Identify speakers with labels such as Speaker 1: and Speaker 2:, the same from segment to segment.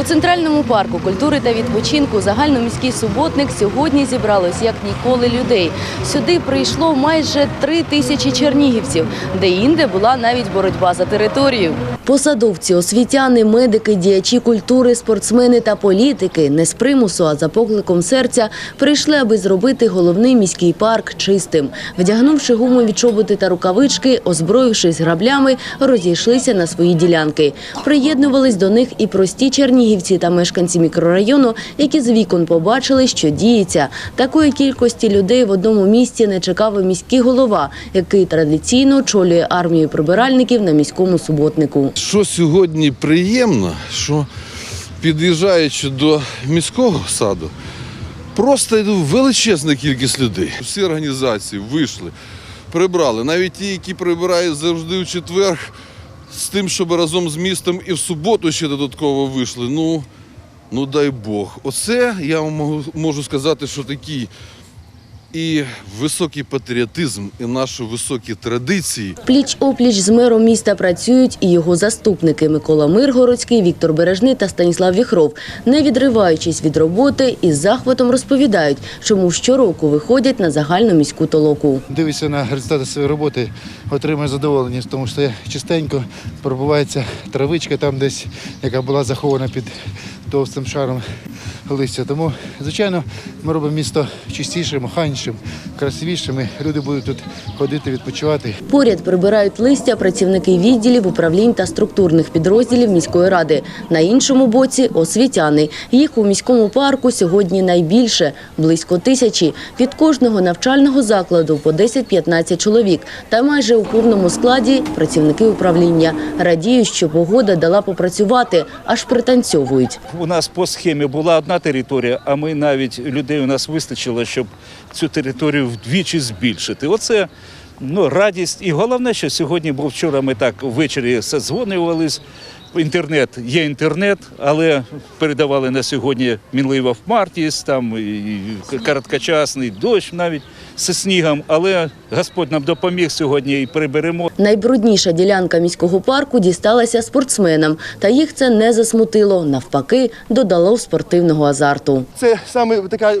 Speaker 1: У центральному парку культури та відпочинку загальноміський суботник сьогодні зібралось як ніколи людей. Сюди прийшло майже три тисячі чернігівців, де інде була навіть боротьба за територію. Посадовці, освітяни, медики, діячі культури, спортсмени та політики не з примусу, а за покликом серця прийшли, аби зробити головний міський парк чистим. Вдягнувши гумові чоботи та рукавички, озброївшись граблями, розійшлися на свої ділянки. Приєднувались до них і прості чернігівці та мешканці мікрорайону, які з вікон побачили, що діється. Такої кількості людей в одному місці не чекав міський голова, який традиційно очолює армію прибиральників на міському суботнику.
Speaker 2: Що сьогодні приємно, що під'їжджаючи до міського саду, просто величезна кількість людей. Всі організації вийшли, прибрали. Навіть ті, які прибирають завжди у четвер, з тим, щоб разом з містом і в суботу ще додатково вийшли. Ну, ну дай Бог. Оце я вам можу, сказати, що такий і високий патріотизм, і наші високі традиції.
Speaker 1: Пліч-опліч з мером міста працюють і його заступники Микола Миргородський, Віктор Бережний та Станіслав Віхров. Не відриваючись від роботи, із захватом розповідають, чому щороку виходять на загальну міську толоку.
Speaker 3: Дивишся на результати своєї роботи, отримує задоволення, тому що чистенько пробувається травичка там десь, яка була захована під товстим шаром листя. Тому, звичайно, ми робимо місто чистішим, охайнішим, красивішим. і Люди будуть тут ходити, відпочивати.
Speaker 1: Поряд прибирають листя працівники відділів, управлінь та структурних підрозділів міської ради. На іншому боці – освітяни. Їх у міському парку сьогодні найбільше – близько тисячі. Від кожного навчального закладу по 10-15 чоловік. Та майже у повному складі – працівники управління. Радіють, що погода дала попрацювати, аж пританцьовують.
Speaker 4: У нас по схемі була одна територія, а ми навіть людей у нас вистачило, щоб цю територію вдвічі збільшити. Оце ну, радість. І головне, що сьогодні, бо вчора ми так ввечері созвонювались. Інтернет є інтернет, але передавали на сьогодні мінлива вмартість, там і короткочасний дощ навіть зі снігом. Але Господь нам допоміг сьогодні і приберемо.
Speaker 1: Найбрудніша ділянка міського парку дісталася спортсменам. Та їх це не засмутило. Навпаки, додало спортивного азарту.
Speaker 5: Це саме така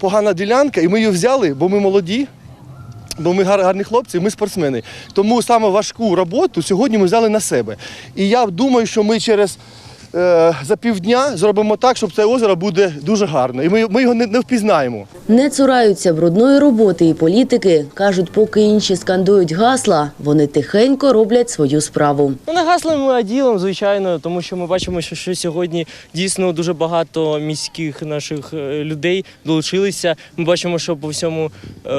Speaker 5: погана ділянка, і ми її взяли, бо ми молоді, бо ми гар- гарні хлопці, ми спортсмени. Тому саме важку роботу сьогодні ми взяли на себе. І я думаю, що ми через за півдня зробимо так, щоб це озеро буде дуже гарно. І ми, ми його не, не впізнаємо.
Speaker 1: Не цураються брудної роботи і політики. Кажуть, поки інші скандують гасла, вони тихенько роблять свою справу.
Speaker 6: Ну, не гаслами, а ділом, звичайно, тому що ми бачимо, що, що сьогодні дійсно дуже багато міських наших е, людей долучилися. Ми бачимо, що по всьому е,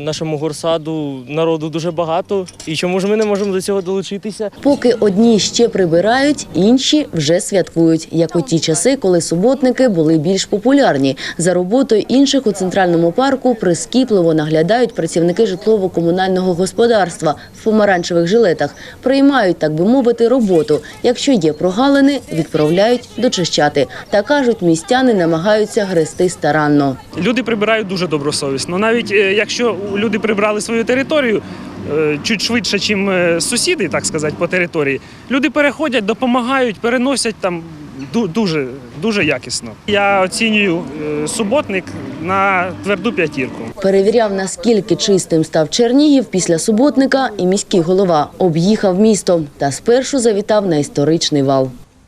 Speaker 6: нашому горсаду народу дуже багато. І чому ж ми не можемо до цього долучитися?
Speaker 1: Поки одні ще прибирають, інші вже святкують, як у ті часи, коли суботники були більш популярні. За роботою інших у центральному парку прискіпливо наглядають працівники житлово-комунального господарства в помаранчевих жилетах. Приймають, так би мовити, роботу. Якщо є прогалини, відправляють дочищати. Та кажуть, містяни намагаються грести старанно.
Speaker 7: Люди прибирають дуже добросовісно. Навіть е, якщо люди прибрали свою територію чуть швидше, ніж сусіди, так сказати, по території, люди переходять, допомагають, переносять там дуже, дуже якісно. Я оцінюю е, суботник на тверду п'ятірку.
Speaker 1: Перевіряв, наскільки чистим став Чернігів після суботника, і міський голова об'їхав місто та спершу завітав на історичний вал.